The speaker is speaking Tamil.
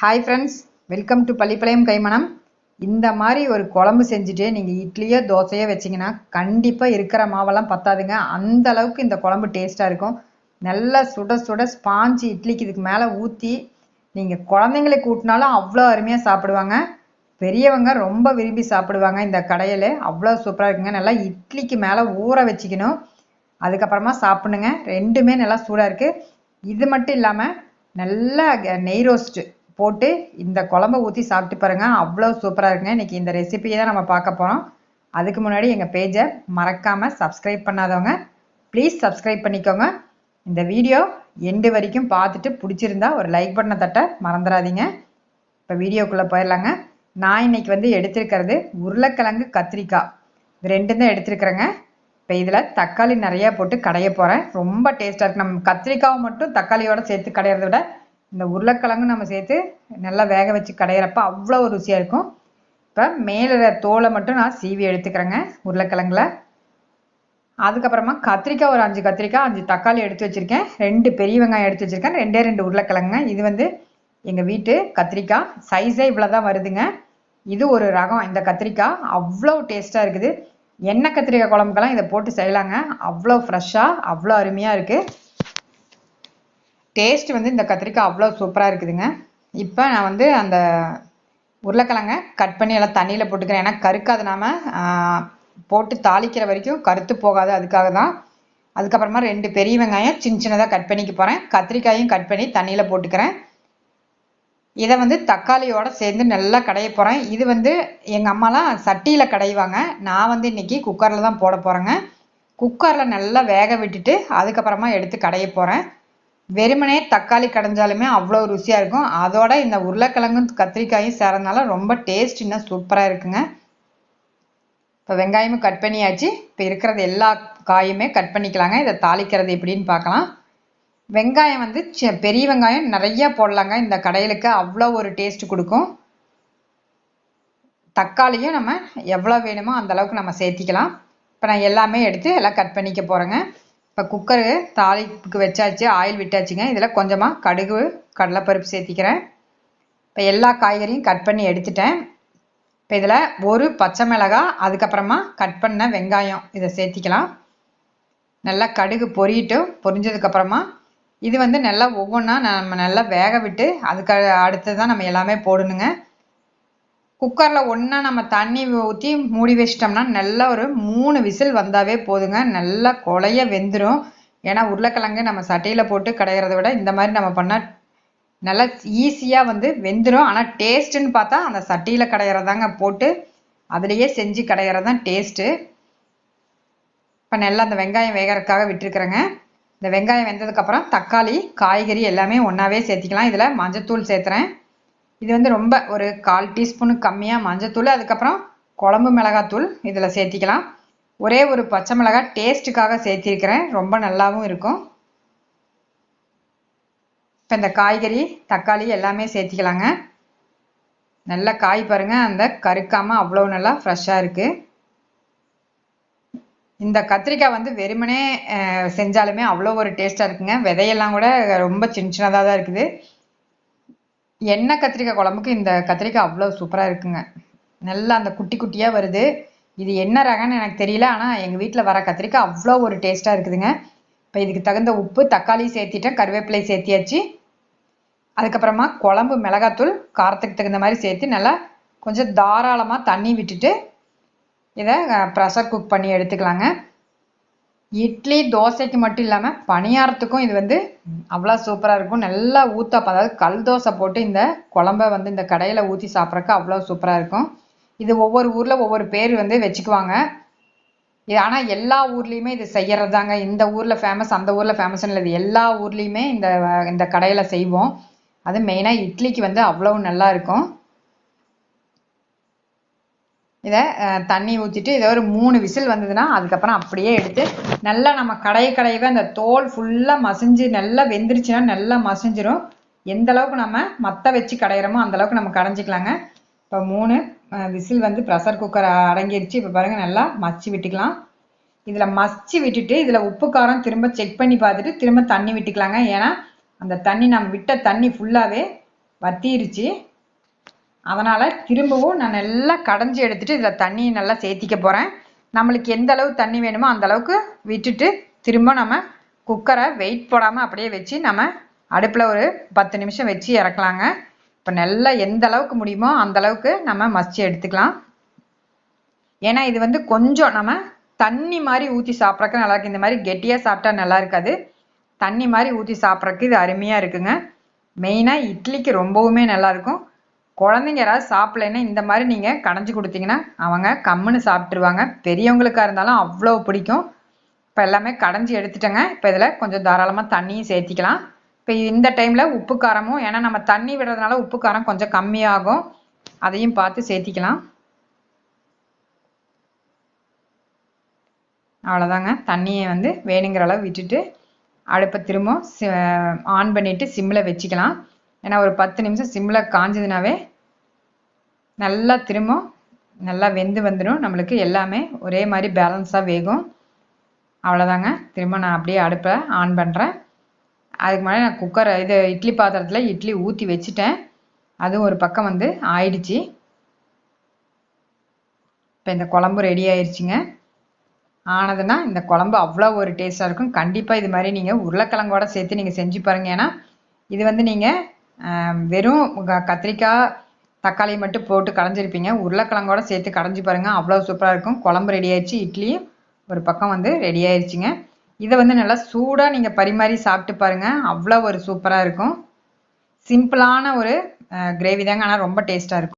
Hi friends welcome to Pallipalayam கைமணம் இந்த மாதிரி ஒரு குழம்பு செஞ்சுட்டு நீங்கள் இட்லியோ தோசையோ வச்சிங்கன்னா கண்டிப்பாக இருக்கிற மாவெல்லாம் பத்தாதுங்க. அந்த அளவுக்கு இந்த குழம்பு டேஸ்ட்டாக இருக்கும். நல்லா சுட சுட ஸ்பாஞ்சு இட்லிக்கு இதுக்கு மேலே ஊற்றி நீங்கள் குழந்தைங்களை கூட்டினாலும் அவ்வளோ அருமையாக சாப்பிடுவாங்க. பெரியவங்க ரொம்ப விரும்பி சாப்பிடுவாங்க இந்த கடையில். அவ்வளோ சூப்பராக இருக்குங்க. நல்லா இட்லிக்கு மேலே ஊற வச்சுக்கணும். அதுக்கப்புறமா சாப்பிடுங்க. ரெண்டுமே நல்லா சூடாக இருக்குது இது மட்டும் இல்லாமல் நல்லா நெய் ரோஸ்ட்டு போட்டு இந்த குழம்ப ஊற்றி சாப்பிட்டு பாருங்க. அவ்வளோ சூப்பராக இருக்குங்க. இன்னைக்கு இந்த ரெசிபியை தான் நம்ம பார்க்க போகிறோம் அதுக்கு முன்னாடி எங்கள் பேஜை மறக்காமல் சப்ஸ்கிரைப் பண்ணாதவங்க ப்ளீஸ் சப்ஸ்கிரைப் பண்ணிக்கோங்க. இந்த வீடியோ எண்டு வரைக்கும் பார்த்துட்டு பிடிச்சிருந்தா ஒரு லைக் பண்ண தட்ட மறந்துடாதீங்க. இப்போ வீடியோக்குள்ளே போயிடலாங்க. நான் இன்னைக்கு வந்து எடுத்திருக்கிறது உருளைக்கிழங்கு கத்திரிக்காய். இது ரெண்டும் தான் எடுத்திருக்கிறேங்க. இப்போ இதில் தக்காளி நிறையா போட்டு கடைய போகிறேன் ரொம்ப டேஸ்ட்டாக இருக்குது நம்ம கத்திரிக்காவை மட்டும் தக்காளியோட சேர்த்து கடையிறத விட இந்த உருளைக்கிழங்கு நம்ம சேர்த்து நல்லா வேக வச்சு கடையிறப்ப அவ்வளோ ருசியாக இருக்கும். இப்போ மேலே தோலை மட்டும் நான் சீவி எடுத்துக்கிறேங்க உருளைக்கிழங்குல. அதுக்கப்புறமா கத்திரிக்காய் ஒரு அஞ்சு கத்திரிக்காய் அஞ்சு தக்காளி எடுத்து வச்சுருக்கேன். ரெண்டு பெரிய வெங்காயம் எடுத்து வச்சுருக்கேன். ரெண்டே ரெண்டு உருளைக்கிழங்குங்க. இது வந்து எங்கள் வீட்டு கத்திரிக்காய். சைஸே இவ்வளோ தான் வருதுங்க. இது ஒரு ரகம். இந்த கத்திரிக்காய் அவ்வளோ டேஸ்ட்டாக இருக்குது. எண்ணெய் கத்திரிக்காய் குழம்புக்கெல்லாம் இதை போட்டு செய்யலாங்க. அவ்வளோ ஃப்ரெஷ்ஷாக அவ்வளோ அருமையாக இருக்குது டேஸ்ட் வந்து இந்த கத்திரிக்காய் அவ்வளோ சூப்பராக இருக்குதுங்க. இப்போ நான் வந்து அந்த உருளைக்கிழங்க கட் பண்ணி எல்லாம் தண்ணியில் போட்டுக்கிறேன். ஏன்னா கருக்காது நாம் போட்டு தாளிக்கிற வரைக்கும் கருத்து போகாது. அதுக்காக தான் அதுக்கப்புறமா ரெண்டு பெரிய வெங்காயம் சின்ன சின்னதாக கட் பண்ணிக்க போகிறேன் கத்திரிக்காயும் கட் பண்ணி தண்ணியில் போட்டுக்கிறேன். இதை வந்து தக்காளியோட சேர்ந்து நல்லா கடைய போகிறேன் இது வந்து எங்கள் அம்மாலாம் சட்டியில் கடைவாங்க. நான் வந்து இன்னைக்கு குக்கரில் தான் போட போகிறேங்க குக்கரில் நல்லா வேக விட்டுட்டு அதுக்கப்புறமா எடுத்து கடைய போகிறேன் வெறுமனே தக்காளி கடைஞ்சாலுமே அவ்வளோ ருசியாக இருக்கும். அதோட இந்த உருளைக்கிழங்கும் கத்திரிக்காயும் சேரனால ரொம்ப டேஸ்ட் இன்னும் சூப்பராக இருக்குங்க. இப்போ வெங்காயமும் கட் பண்ணியாச்சு. இப்போ இருக்கிறது எல்லா காயுமே கட் பண்ணிக்கலாங்க. இதை தாளிக்கிறது எப்படின்னு பார்க்கலாம். வெங்காயம் வந்து பெரிய வெங்காயம் நிறைய போடலாங்க. இந்த கடையிலுக்கு அவ்வளோ ஒரு டேஸ்ட் கொடுக்கும். தக்காளியும் நம்ம எவ்வளோ வேணுமோ அந்தளவுக்கு நம்ம சேர்த்திக்கலாம். இப்போ நான் எல்லாமே எடுத்து எல்லாம் கட் பண்ணிக்க போகிறேங்க இப்போ குக்கரு தாளிப்புக்கு வச்சாச்சு ஆயில் விட்டாச்சுங்க. இதில் கொஞ்சமாக கடுகு கடலைப்பருப்பு சேர்த்திக்கிறேன். இப்போ எல்லா காய்கறியும் கட் பண்ணி எடுத்துட்டேன். இப்போ இதில் ஒரு பச்சை மிளகாய் அதுக்கப்புறமா கட் பண்ண வெங்காயம். இதை சேர்த்திக்கலாம். நல்லா கடுகு பொரியட்டும் பொரிஞ்சதுக்கப்புறமா இது வந்து நல்லா ஒவ்வொன்றா நம்ம நல்லா வேக விட்டு அதுக்கு அடுத்து தான் நம்ம எல்லாமே போடணுங்க. குக்கரில் ஒன்றா நம்ம தண்ணி ஊற்றி மூடி வச்சிட்டோம்னா நல்லா ஒரு மூணு விசில் வந்தாவே போதுங்க. நல்லா கொலைய வெந்துடும் ஏன்னா உருளைக்கிழங்கு நம்ம சட்டையில் போட்டு கடையிறத விட இந்த மாதிரி நம்ம பண்ணால் நல்லா ஈஸியாக வந்து வெந்துடும் ஆனால் டேஸ்ட்டுன்னு பார்த்தா அந்த சட்டியில் கடையிறதாங்க போட்டு அதுலேயே செஞ்சு கடையிறது தான் டேஸ்ட்டு. இப்போ நல்லா அந்த வெங்காயம் வேகிறதுக்காக விட்டுருக்குறேங்க. இந்த வெங்காயம் வெந்ததுக்கப்புறம் தக்காளி காய்கறி எல்லாமே ஒன்றாவே சேர்த்திக்கலாம். இதில் மஞ்சத்தூள் சேர்த்துறேன். இது வந்து ரொம்ப ஒரு கால் டீஸ்பூனுக்கு கம்மியாக மஞ்சத்தூள் அதுக்கப்புறம் குழம்பு மிளகாத்தூள் இதில் சேர்த்திக்கலாம். ஒரே ஒரு பச்சை மிளகாய் டேஸ்ட்டுக்காக சேர்த்திருக்கிறேன். ரொம்ப நல்லாவும் இருக்கும். இப்போ இந்த காய்கறி தக்காளி எல்லாமே சேர்த்திக்கலாங்க. நல்லா காய் பாருங்க அந்த கருக்காமல் அவ்வளோ நல்லா ஃப்ரெஷ்ஷாக இருக்குது இந்த கத்திரிக்காய் வந்து வெறுமனே செஞ்சாலுமே அவ்வளோ ஒரு டேஸ்ட்டாக இருக்குங்க. விதையெல்லாம் கூட ரொம்ப சின்ன சின்னதாக தான் இருக்குது. எண்ணெய் கத்திரிக்காய் குழம்புக்கு இந்த கத்திரிக்காய் அவ்வளோ சூப்பராக இருக்குங்க. நல்லா அந்த குட்டி குட்டியாக வருது. இது என்ன ரகம்னு எனக்கு தெரியல ஆனால் எங்கள் வீட்டில் வர கத்திரிக்காய் அவ்வளோ ஒரு டேஸ்ட்டாக இருக்குதுங்க. இப்போ இதுக்கு தகுந்த உப்பு தக்காளி சேர்த்திட்டேன் கருவேப்பிலை சேர்த்தியாச்சு. அதுக்கப்புறமா குழம்பு மிளகாத்தூள் காரத்துக்கு தகுந்த மாதிரி சேர்த்து நல்லா கொஞ்சம் தாராளமாக தண்ணி விட்டுட்டு இதை ப்ரெஷர் குக் பண்ணி எடுத்துக்கலாங்க. இட்லி தோசைக்கு மட்டும் இல்லாமல் பணியாரத்துக்கும் இது வந்து அவ்வளோ சூப்பராக இருக்கும். நல்லா ஊத்தாப்பம் அதாவது கல் தோசை போட்டு இந்த குழம்ப வந்து இந்த கடையில் ஊற்றி சாப்பிட்றக்கு அவ்வளோ சூப்பராக இருக்கும். இது ஒவ்வொரு ஊரில் ஒவ்வொரு பேர் வந்து வச்சுக்குவாங்க. இது ஆனால் எல்லா ஊர்லேயுமே இது செய்யறது தாங்க இந்த ஊரில் ஃபேமஸ் அந்த ஊரில் ஃபேமஸ் இல்லை இது எல்லா ஊர்லேயுமே இந்த இந்த கடையில் செய்வோம். அது மெயினாக இட்லிக்கு வந்து அவ்வளோ நல்லா இருக்கும். இதை தண்ணி ஊற்றிட்டு இதை ஒரு மூணு விசில் வந்ததுன்னா அதுக்கப்புறம் அப்படியே எடுத்து நல்லா நம்ம கடைய கடையவே அந்த தோல் ஃபுல்லாக மசிஞ்சு நல்லா வெந்துருச்சுன்னா நல்லா மசிஞ்சிரும். எந்த அளவுக்கு நம்ம மத்த வச்சு கடையிறோமோ அந்த அளவுக்கு நம்ம கடைஞ்சிக்கலாங்க. இப்போ மூணு விசில் வந்து ப்ரெஷர் குக்கர் அடங்கிருச்சு. இப்போ பாருங்கள் நல்லா மச்சி விட்டுக்கலாம். இதில் மசிச்சு விட்டுட்டு இதில் உப்பு காரம் திரும்ப செக் பண்ணி பார்த்துட்டு திரும்ப தண்ணி விட்டுக்கலாங்க. ஏன்னா அந்த தண்ணி நம்ம விட்ட தண்ணி ஃபுல்லாகவே வத்திருச்சு. அதனால் திரும்பவும் நான் நல்லா கடைஞ்சி எடுத்துட்டு இதில் தண்ணியை நல்லா சேர்த்திக்க போகிறேன் நம்மளுக்கு எந்த அளவு தண்ணி வேணுமோ அந்த அளவுக்கு விட்டுட்டு திரும்ப நம்ம குக்கரை வெயிட் போடாமல் அப்படியே வச்சு நம்ம அடுப்பில் ஒரு பத்து நிமிஷம் வச்சு இறக்கலாங்க. இப்போ நல்லா எந்த அளவுக்கு முடியுமோ அந்த அளவுக்கு நம்ம மசிச்சு எடுத்துக்கலாம். ஏன்னா இது வந்து கொஞ்சம் நம்ம தண்ணி மாதிரி ஊற்றி சாப்பிட்றக்கு நல்லா இருக்கு. இந்த மாதிரி கெட்டியாக சாப்பிட்டா நல்லா இருக்காது. தண்ணி மாதிரி ஊற்றி சாப்பிட்றக்கு இது அருமையாக இருக்குங்க. மெயினாக இட்லிக்கு ரொம்பவுமே நல்லாயிருக்கும் குழந்தைங்க யாராவது சாப்பிடலைன்னா இந்த மாதிரி நீங்கள் கடைஞ்சி கொடுத்தீங்கன்னா அவங்க கம்முன்னு சாப்பிட்ருவாங்க பெரியவங்களுக்காக இருந்தாலும் அவ்வளோ பிடிக்கும். இப்போ எல்லாமே கடைஞ்சி எடுத்துட்டேங்க. இப்போ இதில் கொஞ்சம் தாராளமாக தண்ணியும் சேர்த்திக்கலாம். இப்போ இந்த டைமில் உப்பு காரமும் ஏன்னா நம்ம தண்ணி விடுறதுனால உப்பு காரம் கொஞ்சம் கம்மியாகும். அதையும் பார்த்து சேர்த்திக்கலாம். அவ்வளோதாங்க. தண்ணியை வந்து வேணுங்கிற அளவு விட்டுட்டு அடுப்பை திரும்ப ஆன் பண்ணிவிட்டு சிம்மில் வச்சுக்கலாம். ஏன்னா ஒரு பத்து நிமிஷம் சிம்மில் காஞ்சதுனாவே நல்லா திரும்ப நல்லா வெந்து வந்துடும். நம்மளுக்கு எல்லாமே ஒரே மாதிரி பேலன்ஸாக வேகும். அவ்வளோதாங்க திரும்ப நான் அப்படியே அடுப்பை ஆன் பண்ணுறேன் அதுக்கு முன்னாடி நான் குக்கரை இது இட்லி பாத்திரத்தில் இட்லி ஊற்றி வச்சுட்டேன். அதுவும் ஒரு பக்கம் வந்து ஆயிடுச்சு. இப்போ இந்த குழம்பு ரெடி ஆயிடுச்சுங்க ஆனதுன்னா இந்த குழம்பு அவ்வளோ ஒரு டேஸ்ட்டாக இருக்கும். கண்டிப்பாக இது மாதிரி நீங்கள் உருளைக்கிழங்கோட சேர்த்து நீங்கள் செஞ்சு பாருங்கள் ஏன்னா இது வந்து நீங்கள் வெறும் கத்திரிக்காய் தக்காளி மட்டும் போட்டு கடைஞ்சிருப்பீங்க உருளைக்கிழங்கோட சேர்த்து கடைஞ்சி பாருங்கள் அவ்வளோ சூப்பராக இருக்கும். குழம்பு ரெடி ஆயிடுச்சு இட்லி ஒரு பக்கம் வந்து ரெடி ஆயிடுச்சுங்க இதை வந்து நல்லா சூடாக நீங்கள் பரிமாறி சாப்பிட்டு பாருங்கள் அவ்வளோ ஒரு சூப்பராக இருக்கும். சிம்பிளான ஒரு கிரேவி தாங்க ஆனால் ரொம்ப டேஸ்ட்டாக இருக்கும்.